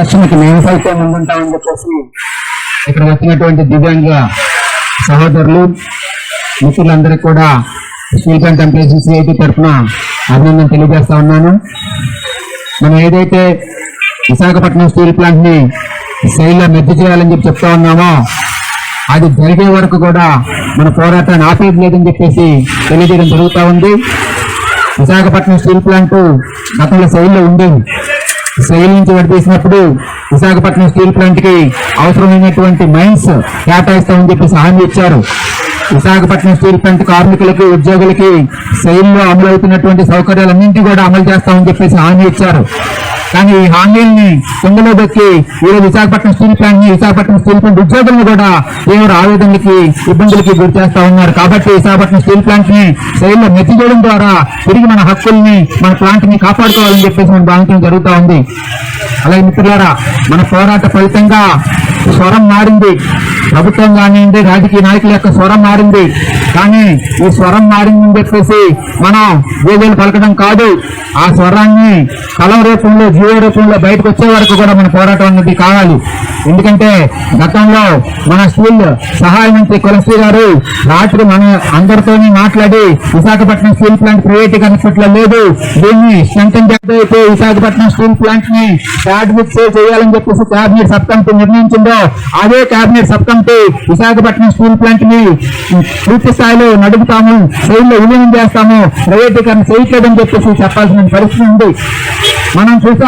రక్షణకి మేము సైతం ముందుంటామని చెప్పేసి ఇక్కడ వచ్చినటువంటి దివ్యాంగ సహోదరులు మిత్రులందరికీ కూడా శ్రీకాంత్ ప్లాంట్ సిఐటి తరఫున అభినందన తెలియజేస్తా ఉన్నాను. మనం ఏదైతే విశాఖపట్నం స్టీల్ ప్లాంట్ని శైలిలో మెద్దు చేయాలని చెప్పి చెప్తా ఉన్నామో అది జరిగే వరకు కూడా మన పోరాటాన్ని ఆపేది లేదని చెప్పేసి తెలియజేయడం జరుగుతూ ఉంది. విశాఖపట్నం స్టీల్ ప్లాంట్ గతంలో శైలిలో ఉండేది. శైలి నుంచి విడదీసినప్పుడు విశాఖపట్నం స్టీల్ ప్లాంట్కి అవసరమైనటువంటి మైన్స్ కేటాయిస్తామని చెప్పేసి హామీ ఇచ్చారు విశాఖపట్నం స్టీల్ ప్లాంట్ కార్మికులకి ఉద్యోగులకి శైలిలో అమలు అవుతున్నటువంటి సౌకర్యాలన్నింటినీ కూడా అమలు చేస్తామని చెప్పేసి హామీ ఇచ్చారు కానీ ఈ హామీల్ని కుండలో దొక్కి ఈరోజు విశాఖపట్నం స్టీల్ ప్లాంట్ని విశాఖపట్నం స్టీల్ ప్లాంట్ ఉద్యోగులను కూడా తీవ్ర ఆవేదనకి ఇబ్బందులకి గురి చేస్తా ఉన్నారు. కాబట్టి విశాఖపట్నం స్టీల్ ప్లాంట్ని శైలిలో మెచ్చి చేయడం ద్వారా తిరిగి మన హక్కుల్ని మన ప్లాంట్ని కాపాడుకోవాలని చెప్పేసి మనం భావించడం జరుగుతూ ఉంది. అలాగే మిత్రులారా మన పోరాట ఫలితంగా స్వరం మారింది. ప్రభుత్వం కానివ్వండి రాజకీయ నాయకుల యొక్క స్వరం మారింది. కానీ ఈ స్వరం మారిందని చెప్పేసి మనం వేదేలు పలకడం కాదు. ఆ స్వరాన్ని కలం రూపంలో జీవో రూపంలో బయటకు వచ్చే వరకు కూడా మన పోరాటం అన్నది కావాలి. ఎందుకంటే గతంలో మన స్కూల్ సహాయ మంత్రి కులశ్రీ గారు రాత్రి మన అందరితోనే మాట్లాడి విశాఖపట్నం స్టీల్ ప్లాంట్ ప్రైవేటీకరణ లేదు. దీన్ని స్ట్రెంగ్ అయితే విశాఖపట్నం స్టీల్ ప్లాంట్ని క్యాబినెట్ సేవ్ చేయాలని చెప్పేసి క్యాబినెట్ సబ్ కమిటీ నిర్ణయించిందో అదే cabinet sub committee Visakhapatnam steel ప్లాంట్ని పూర్తి స్థాయిలో నడుపుతాము శైలిలో విలీనం చేస్తాము ప్రైవేటీకరణ చేయట్లేదని చెప్పేసి చెప్పాల్సిన పరిస్థితి ఉంది. మనం చూసాం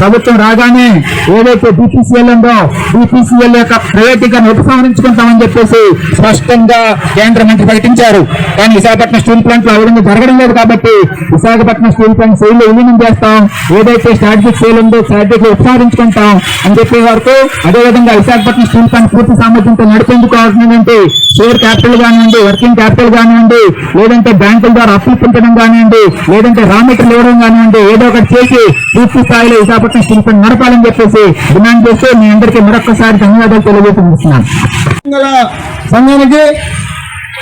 ప్రభుత్వం రాగానే ఏదైతే బీపీసీఎల్ ఉందో బీపీసీఎల్ యొక్క ప్రైవేటీకరణ ఉపసంహరించుకుంటామని చెప్పేసి స్పష్టంగా కేంద్ర మంత్రి ప్రకటించారు. కానీ విశాఖపట్నం స్టీల్ ప్లాంట్లో ఆ జరగడం లేదు కాబట్టి విశాఖపట్నం స్టీల్ ప్లాంట్ సేల్ విలీనం చేస్తాం. ఏదైతే స్ట్రాటజిక్ సేల్ ఉందో స్ట్రాటజిక్ ఉపసంహరించుకుంటాం అని చెప్పే వరకు అదేవిధంగా విశాఖపట్నం స్టీల్ ప్లాంట్ పూర్తి సామర్థ్యంతో నడిపేందుకు అంటే షేర్ క్యాపిటల్ కానివ్వండి వర్కింగ్ క్యాపిటల్ కానివ్వండి లేదంటే బ్యాంకుల ద్వారా అప్పులు పెంచడం కానివ్వండి లేదంటే రా మెటీరియల్ ఇవ్వడం కానివ్వండి ఏదో ఒకటి చేసి పూర్తి స్థాయిలో విశాఖపట్నం స్టీల్ ప్లాంట్ నడపాలని చెప్పేసి డిమాండ్ చేస్తూ మీ అందరికీ మరొకసారి ధన్యవాదాలు తెలియజేస్తున్నాను. సంఘానికి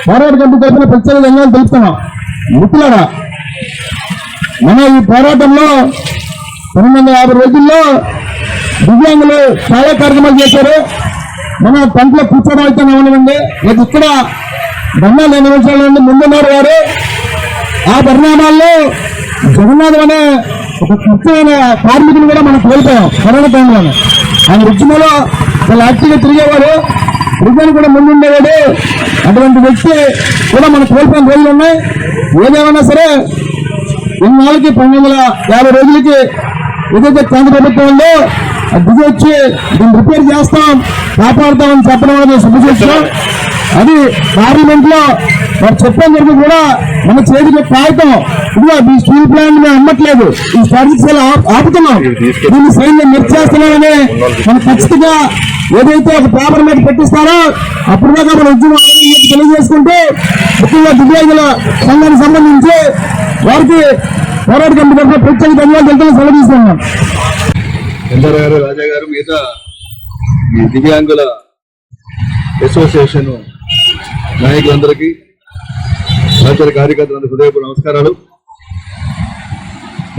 పోరాట కమిటీ తరఫున ప్రత్యేక ధన్యవాదాలు తెలుపుతున్నాం. మిత్రులారా మన ఈ పోరాటంలో రెండు వందల యాభై రోజుల్లో దివ్యాంగులు చాలా కార్యక్రమాలు చేశారు. మన పంటలో కూర్చోడం అయితే ఉండవండి లేదు ఇక్కడ ధర్నా లేని ముందున్నారు వారు. ఆ పరిణామాల్లో జగన్నాథం అనే ఒక ముఖ్యమైన కార్మికులు కూడా మనం కోల్పోయాం. కరోనా టైంలోనే. ఆయన ఉద్యమంలో చాలా యాక్టివ్గా తిరిగేవారు తిరిగాను కూడా ముందుండేవాడు. అటువంటి వ్యక్తి కూడా మనం కోల్పోయిన రోజులు ఉన్నాయి. ఏదేమన్నా సరే ఇన్నాళ్ళకి పంతొమ్మిది వందల యాభై రోజులకి ఏదైతే కేంద్ర ప్రభుత్వం ఉందో అది దిగి వచ్చి దీన్ని రిపేర్ చేస్తాం కాపాడుతామని చెప్పడం అనేది శుభసూచనం అది పార్లమెంట్లో వారు చెప్పడం జరిగింది కూడా మన చేతికి కాగితం. ఇదిగో ఈ స్టీల్ ప్లాంట్ మేము అమ్మట్లేదు. ఈ స్టాటిక్స్ ఆపుతున్నాం. దీన్ని సైన్యం నిర్చేస్తున్నామని మనం ఖచ్చితంగా ఏదైతే ఒక పేపర్ మీద పెట్టిస్తారో అప్పుడు దాకా మన ఉద్యమం తెలియజేసుకుంటూ ముఖ్యంగా దివ్యాంగుల సంఘానికి సంబంధించి వారికి పోరాట కమిటీ తరఫున ప్రత్యేక ధన్యవాదాలు తెలుపుతూ సెలవిస్తున్నాం. తీసుకున్నాం గారు రాజా గారు మిగతా ఈ దివ్యాంగుల అసోసియేషన్ నాయకులందరికీ సహచర కార్యకర్తలందరూ హృదయపూర్వ నమస్కారాలు.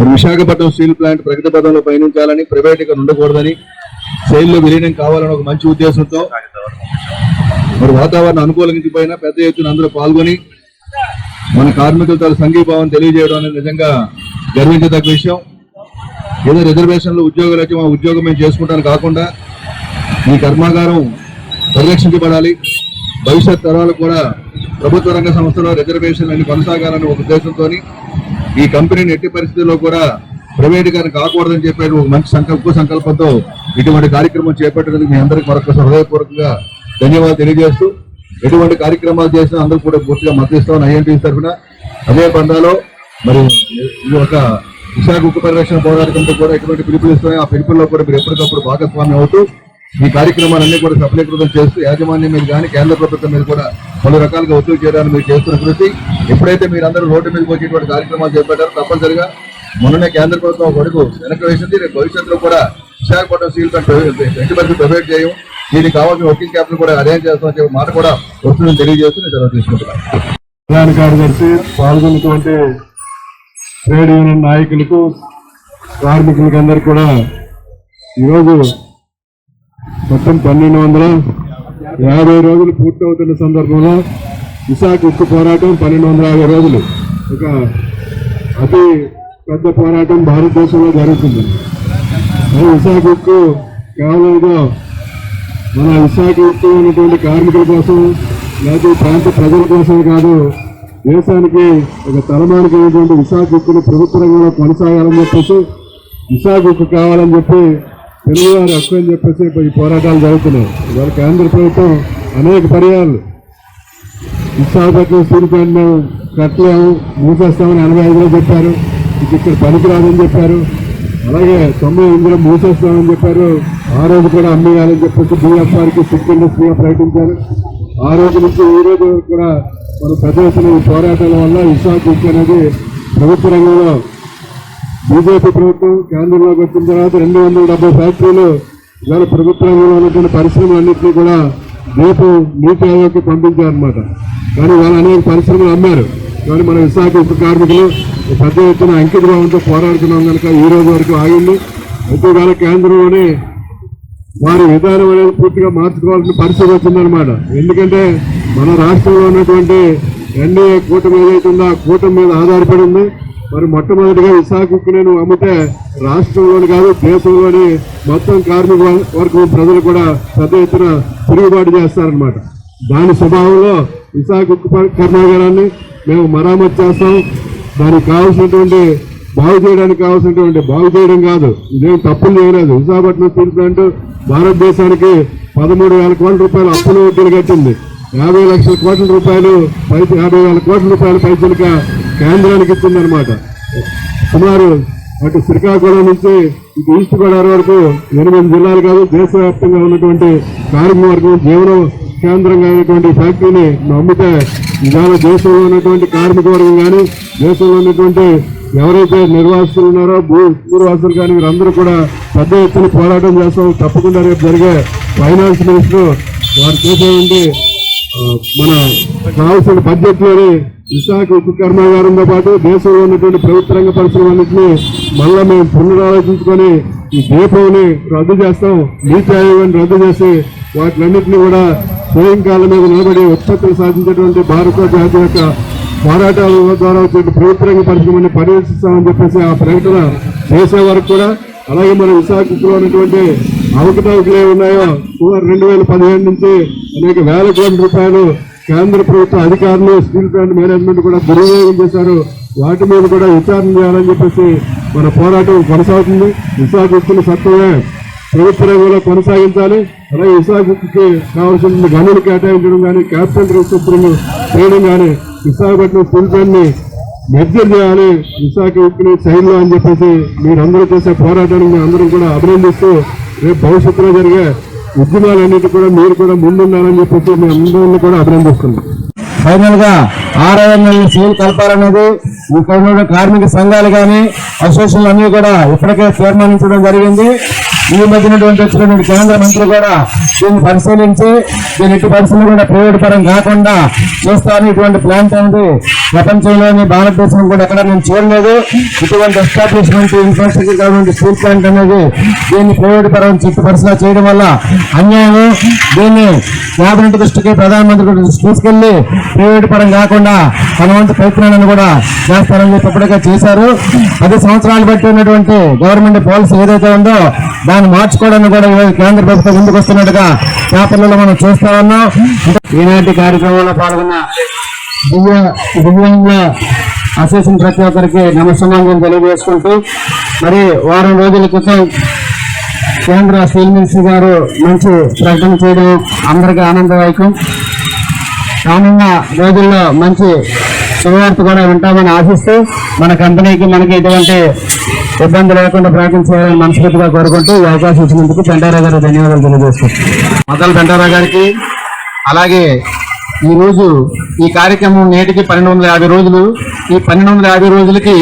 విశాఖపట్నం స్టీల్ ప్లాంట్ ప్రగతి పదంలో పయనించాలని ప్రైవేటీకరణ ఉండకూడదని శైలిలో విలీనం కావాలని ఒక మంచి ఉద్దేశంతో మరి వాతావరణం అనుకూలించిపోయినా పెద్ద ఎత్తున అందరూ పాల్గొని మన కార్మికులతో సంఘీభావం తెలియజేయడం అనేది నిజంగా గర్వించదగ్గ విషయం. ఏదో రిజర్వేషన్లు ఉద్యోగాలు వచ్చి మా ఉద్యోగం మేము చేసుకుంటాను కాకుండా ఈ కర్మాగారం పరిరక్షించబడాలి. భవిష్యత్ తరాలకు కూడా ప్రభుత్వ రంగ సంస్థలో రిజర్వేషన్లన్నీ కొనసాగాలని ఒక ఉద్దేశంతో ఈ కంపెనీని ఎట్టి పరిస్థితుల్లో కూడా ప్రైవేటీకరణ కాకూడదని చెప్పే ఒక మంచి సంకల్ప సంకల్పంతో ఇటువంటి కార్యక్రమం చేపట్టినందుకు మీ అందరికీ మరొకసారి హృదయపూర్వకంగా ధన్యవాదాలు తెలియజేస్తూ ఎటువంటి కార్యక్రమాలు చేసినా అందరూ కూడా పూర్తిగా మద్దతిస్తామని ఐఎన్టీ తరఫున. అదే బంధాలో మరి ఇది ఒక విశాఖ ఉక్కు పరిరక్షణ పోరాటంతో కూడా ఎటువంటి పిలుపులు ఇస్తున్నాయి ఆ పిలుపుల్లో కూడా మీరు ఎప్పటికప్పుడు భాగస్వామ్యం అవుతూ ఈ కార్యక్రమాలన్నీ కూడా సఫలీకృతం చేస్తూ యాజమాన్యం మీద కానీ కేంద్ర ప్రభుత్వం మీద కూడా పలు రకాలుగా ఒత్తిడి చేయడానికి మీరు చేస్తున్న కృషి. ఎప్పుడైతే మీరు అందరూ రోడ్డు మీదకి వచ్చేటువంటి కార్యక్రమాలు చేపట్టారో తప్పనిసరిగా మొన్ననే కేంద్ర ప్రభుత్వం కొడుకు అడుగు వెనక్కి వేసింది. రేపు భవిష్యత్తులో కూడా విశాఖపట్నం సీల్ ప్లాంట్ ప్రొవైడ్ పరిస్థితి చేయం. దీనికి కావాల్సిన వర్కింగ్ క్యాపిటల్ కూడా అరేంజ్ చేస్తామని చెప్పి మాట కూడా వస్తుందని తెలియజేస్తూ నేను సెలవు తీసుకుంటున్నాను. ప్రధాన కార్యదర్శి పాల్గొన్నటువంటి ట్రేడ్ యూనియన్ నాయకులకు కార్మికులకు అందరూ కూడా ఈరోజు మొత్తం పన్నెండు వందల యాభై రోజులు పూర్తవుతున్న సందర్భంలో విశాఖ ఉక్కు పోరాటం పన్నెండు వందల యాభై రోజులు. ఒక అతి పెద్ద పోరాటం భారతదేశంలో జరుగుతుంది. విశాఖ ఉక్కు కేవలం మన విశాఖ ఉక్కు ఉన్నటువంటి కార్మికుల కోసం లేదా ప్రాంత ప్రజల కోసం కాదు దేశానికి ఒక తలమానికి అయినటువంటి విశాఖ ఉక్కును ప్రభుత్వ రంగంలో కొనసాగాలని చెప్పేసి విశాఖ ఉక్కు కావాలని చెప్పి తెలుగువారి హక్కు అని చెప్పేసి ఈ పోరాటాలు జరుగుతున్నాయి. ఇవాళ కేంద్ర ప్రభుత్వం అనేక పర్యాలు. విశాఖపట్నం స్టీల్ ప్లాంట్ మేము కట్టలేము మూసేస్తామని ఎనభై ఐదులో చెప్పారు. ఇది ఇక్కడ పనికిరాదని చెప్పారు. అలాగే తొంభై ఎనిమిదిలో మూసేస్తామని చెప్పారు. ఆ రోజు కూడా అమ్మేయాలని చెప్పేసి బీఎఫ్ఆర్కి సిక్ ఇండస్ట్రీగా ప్రకటించారు. ఆ రోజు నుంచి ఈ రోజు కూడా మన పెద్ద ఎత్తున పోరాటాల వల్ల విశాఖ అనేది ప్రభుత్వ రంగంలో బీజేపీ ప్రభుత్వం కేంద్రంలోకి వచ్చిన తర్వాత రెండు వందల డెబ్బై ఫ్యాక్టరీలు ఇవాళ ప్రభుత్వ రంగంలో ఉన్నటువంటి పరిశ్రమలన్నింటినీ కూడా రేపు నీతి ఆయోగ్కి పంపించారనమాట కానీ వాళ్ళు అనేక పరిశ్రమలు అమ్మారు. కానీ మన విశాఖ ఉప కార్మికులు పెద్ద ఎత్తున అంకిత భావంతో పోరాడుతున్నాం కనుక ఈ రోజు వరకు ఆగింది. అయితే ఇవాళ కేంద్రంలోనే వారి విధానం అనేది పూర్తిగా మార్చుకోవాల్సిన పరిస్థితి వచ్చిందనమాట ఎందుకంటే మన రాష్ట్రంలో ఉన్నటువంటి ఎన్డీఏ కూటమి ఏదైతుందో ఆ కూటమి మీద ఆధారపడి ఉంది. మరి మొట్టమొదటిగా విశాఖ ఉక్కుని అమ్మితే రాష్ట్రంలోని కాదు దేశంలోని మొత్తం కార్మిక వర్గం ప్రజలు కూడా పెద్ద ఎత్తున తిరుగుబాటు చేస్తారనమాట దాని స్వభావంలో విశాఖ ఉక్కు కర్మాగారాన్ని మేము మరామతి చేస్తాం. దానికి కావాల్సినటువంటి బాగు చేయడానికి కావాల్సినటువంటి బాగు చేయడం కాదు. ఇదేం తప్పులు చేయలేదు. విశాఖపట్నం స్టీల్ ప్లాంట్ భారతదేశానికి పదమూడు వేల కోట్ల రూపాయలు అప్పులు వడ్డీలు కట్టింది. యాభై లక్షల కోట్ల రూపాయలు పై యాభై వేల కోట్ల రూపాయల పైసలుక కేంద్రానికి ఇచ్చిందనమాట సుమారు అటు శ్రీకాకుళం నుంచి ఇటు ఈస్ట్ గోదావరి వరకు ఎనిమిది జిల్లాలు కాదు దేశవ్యాప్తంగా ఉన్నటువంటి కార్మిక వర్గం జీవన కేంద్రంగా అయినటువంటి ఫ్యాక్టరీని నమ్మితే ఇవాళ దేశంలో ఉన్నటువంటి కార్మిక వర్గం కానీ దేశంలో ఉన్నటువంటి ఎవరైతే నిర్వాసితులు ఉన్నారో భూ పూర్వాసులు కానీ వీరందరూ కూడా పెద్ద ఎత్తున పోరాటం చేస్తాం తప్పకుండా రేపు జరిగే ఫైనాన్స్ మినిస్టర్ వారు చేసేటువంటి మన కావాల్సిన బడ్జెట్లోని విశాఖ ఉక్కు కర్మాగారంతో పాటు దేశంలో ఉన్నటువంటి ప్రభుత్వ రంగ పరిశ్రమలన్నింటినీ మళ్ళా మేము పునరాలోచించుకొని ఈ దీపంని రద్దు చేస్తాం. నీతి ఆయోగాన్ని రద్దు చేసి వాటిలన్నింటినీ కూడా స్వయంకాల మీద నిలబడి ఉత్పత్తులు సాధించేటువంటి భారత జాతి యొక్క పోరాటాల ద్వారా వచ్చే ప్రభుత్వ రంగ పరిశ్రమని పర్యవేక్షిస్తామని చెప్పేసి ఆ ప్రకటన చేసే వరకు కూడా అలాగే మన విశాఖలో ఉన్నటువంటి అవకతవకలు ఏ ఉన్నాయో సుమారు రెండు వేల పదిహేను నుంచి అనేక వేల కోట్ల రూపాయలు కేంద్ర ప్రభుత్వ అధికారులు స్టీల్ ప్లాంట్ మేనేజ్మెంట్ కూడా దుర్వినియోగం చేశారు. వాటి మీద కూడా విచారణ చేయాలని చెప్పేసి మన పోరాటం కొనసాగుతుంది. విశాఖ ఉక్కును సత్వమే ప్రభుత్వ రంగంలో కొనసాగించాలి. అలాగే విశాఖకి కావాల్సిన గనులు కేటాయించడం కానీ క్యాపిటల్ రీస్ట్రక్చరింగ్ చేయడం కానీ విశాఖపట్నం స్టీల్ ప్లాంట్ని మెర్జర్ చేయాలి. విశాఖ ఉక్కుని చైన్లో అని చెప్పేసి మీరందరూ చేసే పోరాటాన్ని అందరం కూడా అభినందిస్తూ రేపు భవిష్యత్తులో జరిగే ఉద్యమాలన్నిటి కూడా మీరు కూడా ముందుండాలని చెప్పేసి మీ అందరినీ కూడా అభినందిస్తున్నాం. ఫైనల్గా ఆరో నెలల సీల్ కలపాలన్నది ఇక్కడ కార్మిక సంఘాలు కానీ అసోసియేషన్లు అన్ని కూడా ఇప్పటికే తీర్మానించడం జరిగింది. ఈ మధ్యనటువంటి వచ్చినటువంటి కేంద్ర మంత్రి కూడా దీన్ని పరిశీలించి దీని ఎట్టి పరిస్థితులు కూడా ప్రైవేట్ పరం కాకుండా చూస్తాను. ఇటువంటి ప్లాంట్ అనేది ప్రపంచంలోని భారతదేశం కూడా ఎక్కడ నేను చూడలేదు. ఇటువంటి ఎస్టాబ్లిష్మెంట్ ఇన్ఫ్రాస్ట్రక్చర్ కావాలంటే స్టీల్ ప్లాంట్ అనేది దీన్ని ప్రైవేట్ పరం చిత్తపరిసలా చేయడం వల్ల అన్యాయం దీన్ని కేబినెట్ దృష్టికి ప్రధానమంత్రి దృష్టికి తీసుకెళ్ళి ప్రైవేట్ పరం కాకుండా మన వంతు ప్రయత్నాలను కూడా చేస్తారని చెప్పి చేశారు. పది సంవత్సరాలు బట్టి ఉన్నటువంటి గవర్నమెంట్ పాలసీ ఏదైతే ఉందో దాని దాన్ని మార్చుకోవడానికి కూడా ఈరోజు కేంద్ర ప్రభుత్వం ముందుకు వస్తున్నట్టుగా పేపర్లలో మనం చూస్తా ఉన్నాం. ఈనాటి కార్యక్రమంలో పాల్గొన్న దివ్య దివ్యాంగ అసోసియేషన్ ప్రతి ఒక్కరికి నమస్కారం తెలియజేసుకుంటూ మరి వారం రోజుల క్రితం కేంద్ర స్టీల్ మినిస్టర్ గారు మంచి ప్రకటన చేయడం అందరికీ ఆనందదాయకం. రానున్న రోజుల్లో మంచి శుభవార్త కూడా వింటామని ఆశిస్తూ మన కంపెనీకి మనకి ఎటువంటి ఇబ్బంది లేకుండా ప్రయత్నం చేయాలని మనస్ఫూర్తిగా కోరుకుంటూ ఈ అవకాశం ఇచ్చినందుకు పెంటారా గారు ధన్యవాదాలు తెలియజేసుకుంటాం మొదలు పెంటారా గారికి అలాగే ఈ రోజు ఈ కార్యక్రమం నేటికి పన్నెండు వందల యాభై రోజులు. ఈ పన్నెండు వందల యాభై రోజులకి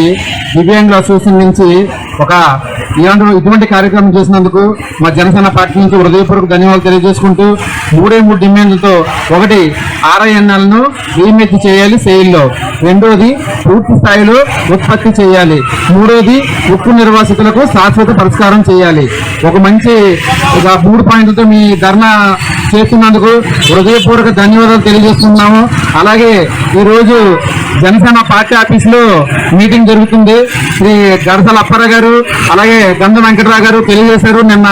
దివ్యాంగుల అసోసియేషన్ నుంచి ఒక ఇలాంటి ఇటువంటి కార్యక్రమం చేసినందుకు మా జనసేన పార్టీ నుంచి హృదయపూర్వక ధన్యవాదాలు తెలియజేసుకుంటూ మూడే మూడు డిమాండ్లతో ఒకటి ఆర్ఐఎన్ఎల్ను రీమేక్ చేయాలి సెయిల్లో రెండోది పూర్తి స్థాయిలో ఉత్పత్తి చేయాలి. మూడోది ఉక్కు నిర్వాసితులకు శాశ్వత పరిష్కారం చేయాలి. ఒక మంచి మూడు పాయింట్లతో మీ ధర్నా చేస్తున్నందుకు హృదయపూర్వక ధన్యవాదాలు తెలియజేస్తున్నాము. అలాగే ఈరోజు జనసేన పార్టీ ఆఫీసులో మీటింగ్ జరుగుతుంది. శ్రీ గరసల అప్పార గారు అలాగే గంధ వెంకటరావు గారు తెలియజేశారు నిన్న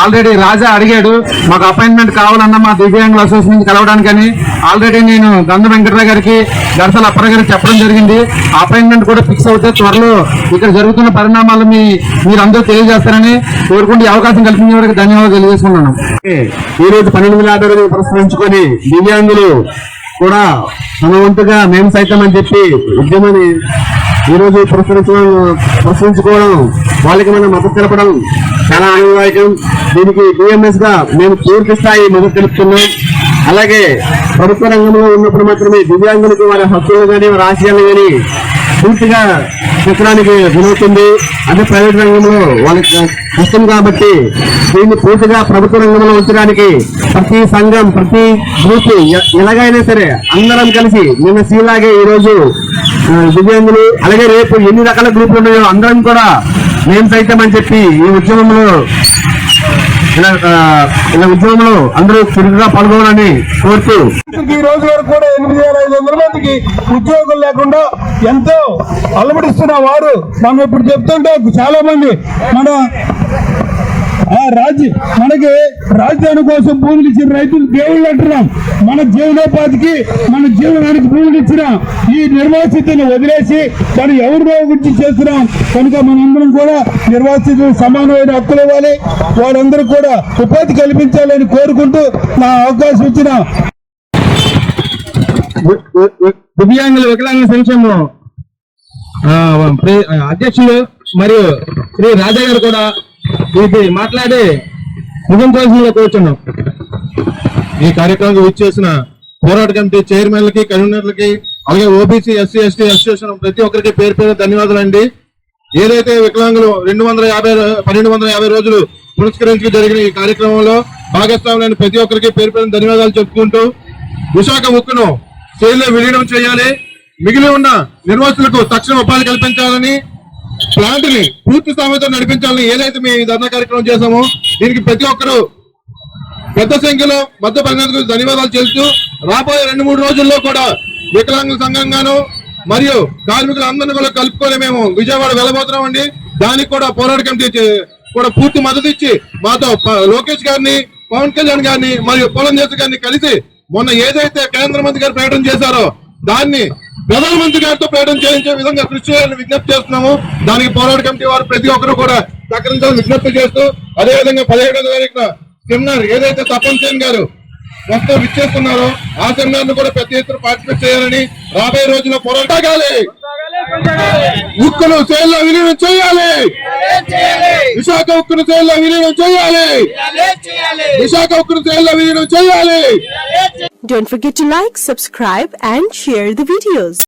ఆల్రెడీ రాజా అడిగాడు మాకు అపాయింట్మెంట్ కావాలన్న మా దివ్యాంగుల అసోసియేషన్ నుంచి కలవడానికని. ఆల్రెడీ నేను గంధ వెంకటరావు గారికి గరసల అప్పార గారికి చెప్పడం జరిగింది. అపాయింట్మెంట్ కూడా ఫిక్స్ అవుతే త్వరలో ఇక్కడ జరుగుతున్న పరిణామాలు మీ మీరందరూ తెలియజేస్తారని కోరుకుంటే అవకాశం కల్పించిన వారికి ధన్యవాదాలు తెలియజేసుకున్నాను ఈ రోజు పన్నెండు వేల యాభై ప్రశ్నించుకొని దివ్యాంగులు కూడా తమ వంతుగా మేము సైతం అని చెప్పి ఉద్యమాన్ని ఈరోజు ప్రసరించడం ప్రసరించుకోవడం వాళ్ళకి మనం మద్దతు తెలపడం చాలా ఆనందదాయకం. దీనికి డిఎంఎస్గా మేము పూర్తి స్థాయి మద్దతు తెలుపుతున్నాం. అలాగే ప్రభుత్వ రంగంలో ఉన్నప్పుడు మాత్రమే దివ్యాంగులకు వారి హక్కులు కానీ వారి ఆశయాలు కానీ పూర్తిగా చెప్పడానికి గురవుతుంది అదే ప్రైవేట్ రంగంలో వాళ్ళకి కష్టం కాబట్టి దీన్ని పూర్తిగా ప్రభుత్వ రంగంలో ఉంచడానికి ప్రతి సంఘం ప్రతి గ్రూప్ ఎలాగైనా సరే అందరం కలిసి నిన్న సీలాగే ఈరోజు దివ్యాంగులు అలాగే రేపు ఎన్ని రకాల గ్రూపులు ఉన్నాయో అందరం కూడా మేము సైతం అని చెప్పి ఈ ఉద్యమంలో ఇలా ఇలా ఉద్యమంలో అందరూ చురుకుగా పాల్గొనాలని కోరుతూ ఈ రోజు వరకు కూడా ఎనిమిది వేల ఐదు వందల మందికి ఉద్యోగం లేకుండా ఎంతో అలవడిస్తున్న వారు మనం ఇప్పుడు చెప్తుంటే చాలా మంది మన రాజ్య మనకి రాజధాని కోసం భూములు ఇచ్చిన రైతులు దేవుళ్ళు అంటున్నాం. మన జీవనోపాధికి మన జీవనానికి భూములు ఇచ్చిన ఈ నిర్వాసితులను వదిలేసి మనం ఎవరినో గురించి చేస్తున్నాం. కనుక మనందరం కూడా నిర్వాసితులు సమానమైన హక్కులు ఇవ్వాలి. వారందరూ కూడా ఉపాధి కల్పించాలని కోరుకుంటూ నా అవకాశం ఇచ్చిన దివ్యాంగుల వికలాంగ సంక్షేమం అధ్యక్షులు మరియు శ్రీ రాజా గారు కూడా ఇది మాట్లాడి ముగించాల్సిందిగా కూర్చున్నాం ఈ కార్యక్రమం విచ్చేసిన పోరాట కమిటీ చైర్మన్లకి కన్వీనర్లకి అలాగే ఓబీసీ ఎస్సీ ఎస్టీ అసోసియేషన్ ప్రతి ఒక్కరికి పేరు పేరు ధన్యవాదాలు అండి ఏదైతే వికలాంగులు రెండు వందల యాభై పన్నెండు వందల యాభై రోజులు పురస్కరించి జరిగిన ఈ కార్యక్రమంలో భాగస్వాములైన ప్రతి ఒక్కరికి పేరు పేరు ధన్యవాదాలు చెప్పుకుంటూ విశాఖ ముక్కును శైలిలో విలీనం చేయాలి. మిగిలి ఉన్న నిర్వాసులకు తక్షణ ఉపాధి కల్పించాలని ప్లాంట్ని పూర్తి స్థాయితో నడిపించాలని ఏదైతే మేము ఈ ధర్నా కార్యక్రమం చేశామో దీనికి ప్రతి ఒక్కరూ పెద్ద సంఖ్యలో మధ్య పరిణామాలకు ధన్యవాదాలు చేస్తూ రాబోయే రెండు మూడు రోజుల్లో కూడా వికలాంగుల సంఘంగాను మరియు కార్మికులందరినీ కూడా కలుపుకొని మేము విజయవాడ వెళ్ళబోతున్నామండి. దానికి కూడా పోరాట కమిటీ కూడా పూర్తి మద్దతు ఇచ్చి మాతో లోకేష్ గారిని పవన్ కళ్యాణ్ గారిని మరియు పొలం చేసి గారిని కలిసి మొన్న ఏదైతే కేంద్ర మంత్రి గారు ప్రకటన చేశారో దాన్ని ప్రధానమంత్రి గారితో ప్రకటన చేయించే విధంగా కృషి చేయాలని విజ్ఞప్తి చేస్తున్నాము. దానికి పోరాట కమిటీ వారు ప్రతి ఒక్కరు కూడా సహకరించాలని విజ్ఞప్తి చేస్తూ అదేవిధంగా పదిహేడో తారీఖున సెమినార్ ఏదైతే తపన్ సేన్ గారు మొత్తం విచ్చేస్తున్నారో ఆ సెమినార్ను కూడా పెద్ద ఎత్తున పార్టిసిపేట్ చేయాలని రాబోయే రోజుల్లో పోరాటాలి ఉక్కును సేల్లో విలీనం చేయాలి. విశాఖ ఉక్కును సేల్లో విలీనం చేయాలి. విశాఖ ఉక్కును సేల్లో విలీనం చేయాలి. Don't forget to like, subscribe and share the videos.